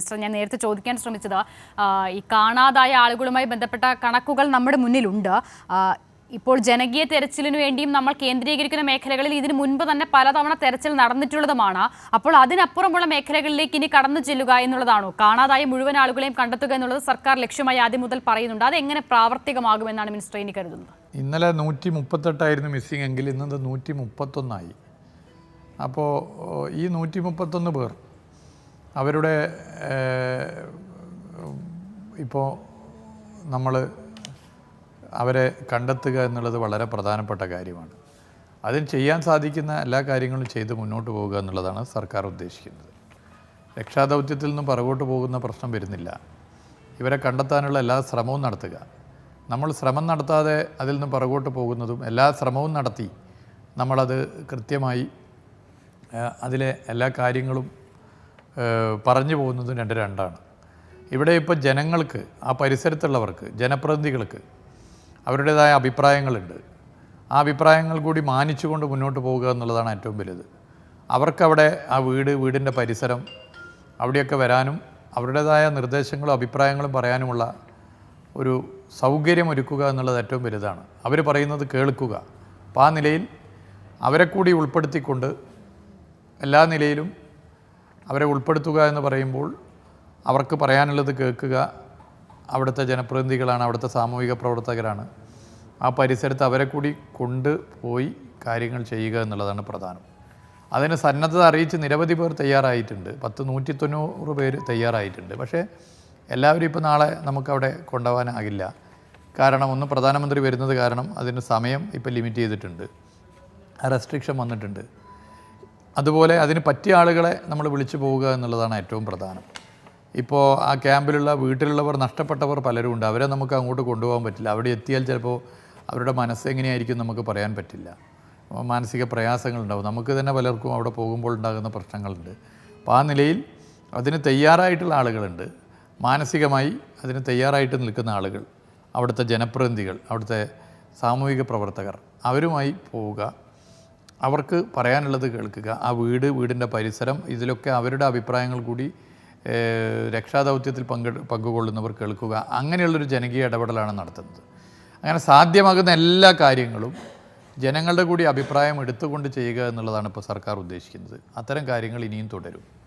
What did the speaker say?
Minister ഞാൻ നേരത്തെ ചോദിക്കാൻ ശ്രമിച്ചത് ഈ കാണാതായ ആളുകളുമായി ബന്ധപ്പെട്ട കണക്കുകൾ നമ്മുടെ മുന്നിലുണ്ട്. ഇപ്പോൾ ജനകീയ തെരച്ചിലിനു വേണ്ടിയും നമ്മൾ കേന്ദ്രീകരിക്കുന്ന മേഖലകളിൽ ഇതിനു മുൻപ് തന്നെ പലതവണ തെരച്ചിൽ നടന്നിട്ടുള്ളതുമാണ്. അപ്പോൾ അതിനപ്പുറമുള്ള മേഖലകളിലേക്ക് ഇനി കടന്നു ചെല്ലുക എന്നുള്ളതാണോ? കാണാതായ മുഴുവൻ ആളുകളെയും കണ്ടെത്തുക എന്നുള്ളത് സർക്കാർ ലക്ഷ്യമായി ആദ്യം മുതൽ പറയുന്നുണ്ട്. അത് എങ്ങനെ പ്രാവർത്തികമാകുമെന്നാണ് മിനിസ്റ്റർ ഇനി കരുതുന്നത്? ഇന്നലെ നൂറ്റി മുപ്പത്തെട്ടായിരുന്നു മിസ്സിംഗ് എങ്കിൽ ഇന്നത് നൂറ്റി മുപ്പത്തൊന്നായി അപ്പോൾ ഈ നൂറ്റി മുപ്പത്തൊന്ന് പേർ അവരുടെ ഇപ്പോൾ നമ്മൾ അവരെ കണ്ടെത്തുക എന്നുള്ളത് വളരെ പ്രധാനപ്പെട്ട കാര്യമാണ്. അതിന് ചെയ്യാൻ സാധിക്കുന്ന എല്ലാ കാര്യങ്ങളും ചെയ്ത് മുന്നോട്ട് പോകുക എന്നുള്ളതാണ് സർക്കാർ ഉദ്ദേശിക്കുന്നത്. രക്ഷാദൗത്യത്തിൽ നിന്നും പുറകോട്ട് പോകുന്ന പ്രശ്നം വരുന്നില്ല. ഇവരെ കണ്ടെത്താനുള്ള എല്ലാ ശ്രമവും നടത്തുക. നമ്മൾ ശ്രമം നടത്താതെ അതിൽ നിന്ന് പുറകോട്ട് പോകുന്നതും എല്ലാ ശ്രമവും നടത്തി നമ്മളത് കൃത്യമായി അതിലെ എല്ലാ കാര്യങ്ങളും പറഞ്ഞു പോകുന്നതും രണ്ട് രണ്ടാണ്. ഇവിടെ ഇപ്പോൾ ജനങ്ങൾക്ക് ആ പരിസരത്തുള്ളവർക്ക് ജനപ്രതിനിധികൾക്ക് അവരുടേതായ അഭിപ്രായങ്ങളുണ്ട്. ആ അഭിപ്രായങ്ങൾ കൂടി മാനിച്ചുകൊണ്ട് മുന്നോട്ട് പോവുക എന്നുള്ളതാണ് ഏറ്റവും വലുത്. അവർക്കവിടെ ആ വീട് വീടിന്റെ പരിസരം അവിടെയൊക്കെ വരാനും അവരുടേതായ നിർദ്ദേശങ്ങളും അഭിപ്രായങ്ങളും പറയാനുമുള്ള ഒരു സൗകര്യം ഒരുക്കുക എന്നുള്ളത് ഏറ്റവും വലുതാണ്. അവർ പറയുന്നത് കേൾക്കുക. അപ്പോൾ ആ നിലയിൽ അവരെ കൂടി ഉൾപ്പെടുത്തിക്കൊണ്ട് എല്ലാ നിലയിലും അവരെ ഉൾപ്പെടുത്തുക എന്ന് പറയുമ്പോൾ അവർക്ക് പറയാനുള്ളത് കേൾക്കുക. അവിടുത്തെ ജനപ്രതിനിധികളാണ് അവിടുത്തെ സാമൂഹിക പ്രവർത്തകരാണ്. ആ പരിസരത്ത് അവരെ കൂടി കൊണ്ടുപോയി കാര്യങ്ങൾ ചെയ്യുക എന്നുള്ളതാണ് പ്രധാനം. അതിന് സന്നദ്ധത അറിയിച്ച് നിരവധി പേർ തയ്യാറായിട്ടുണ്ട്. പത്ത് നൂറ്റി തൊണ്ണൂറ് പേര് തയ്യാറായിട്ടുണ്ട്. പക്ഷേ എല്ലാവരും ഇപ്പോൾ നാളെ നമുക്കവിടെ കൊണ്ടുപോകാനാകില്ല. കാരണം ഒന്ന് പ്രധാനമന്ത്രി വരുന്നത് കാരണം അതിന് സമയം ഇപ്പോൾ ലിമിറ്റ് ചെയ്തിട്ടുണ്ട്. റെസ്ട്രിക്ഷൻ വന്നിട്ടുണ്ട്. അതുപോലെ അതിന് പറ്റിയ ആളുകളെ നമ്മൾ വിളിച്ചു പോവുക എന്നുള്ളതാണ് ഏറ്റവും പ്രധാനം. ഇപ്പോൾ ആ ക്യാമ്പിലുള്ള വീട്ടിലുള്ളവർ നഷ്ടപ്പെട്ടവർ പലരും ഉണ്ട്. അവരെ നമുക്ക് അങ്ങോട്ട് കൊണ്ടുപോകാൻ പറ്റില്ല. അവിടെ എത്തിയാൽ ചിലപ്പോൾ അവരുടെ മനസ്സ് എങ്ങനെയായിരിക്കും നമുക്ക് പറയാൻ പറ്റില്ല. മാനസിക പ്രയാസങ്ങളുണ്ടാവും. നമുക്ക് തന്നെ പലർക്കും അവിടെ പോകുമ്പോൾ ഉണ്ടാകുന്ന പ്രശ്നങ്ങളുണ്ട്. അപ്പോൾ ആ നിലയിൽ അതിന് തയ്യാറായിട്ടുള്ള ആളുകളുണ്ട്. മാനസികമായി അതിന് തയ്യാറായിട്ട് നിൽക്കുന്ന ആളുകൾ അവിടുത്തെ ജനപ്രതിനിധികൾ അവിടുത്തെ സാമൂഹിക പ്രവർത്തകർ അവരുമായി പോവുക അവർക്ക് പറയാനുള്ളത് കേൾക്കുക. ആ വീട് വീടിന്റെ പരിസരം ഇതിലൊക്കെ അവരുടെ അഭിപ്രായങ്ങൾ കൂടി രക്ഷാദൗത്യത്തിൽ പങ്കെ പങ്കുകൊള്ളുന്നവർ കേൾക്കുക. അങ്ങനെയുള്ളൊരു ജനകീയ ഇടപെടലാണ് നടത്തുന്നത്. അങ്ങനെ സാധ്യമാകുന്ന എല്ലാ കാര്യങ്ങളും ജനങ്ങളുടെ കൂടി അഭിപ്രായം എടുത്തുകൊണ്ട് ചെയ്യുക എന്നുള്ളതാണ് ഇപ്പോൾ സർക്കാർ ഉദ്ദേശിക്കുന്നത്. അത്തരം കാര്യങ്ങൾ ഇനിയും തുടരും.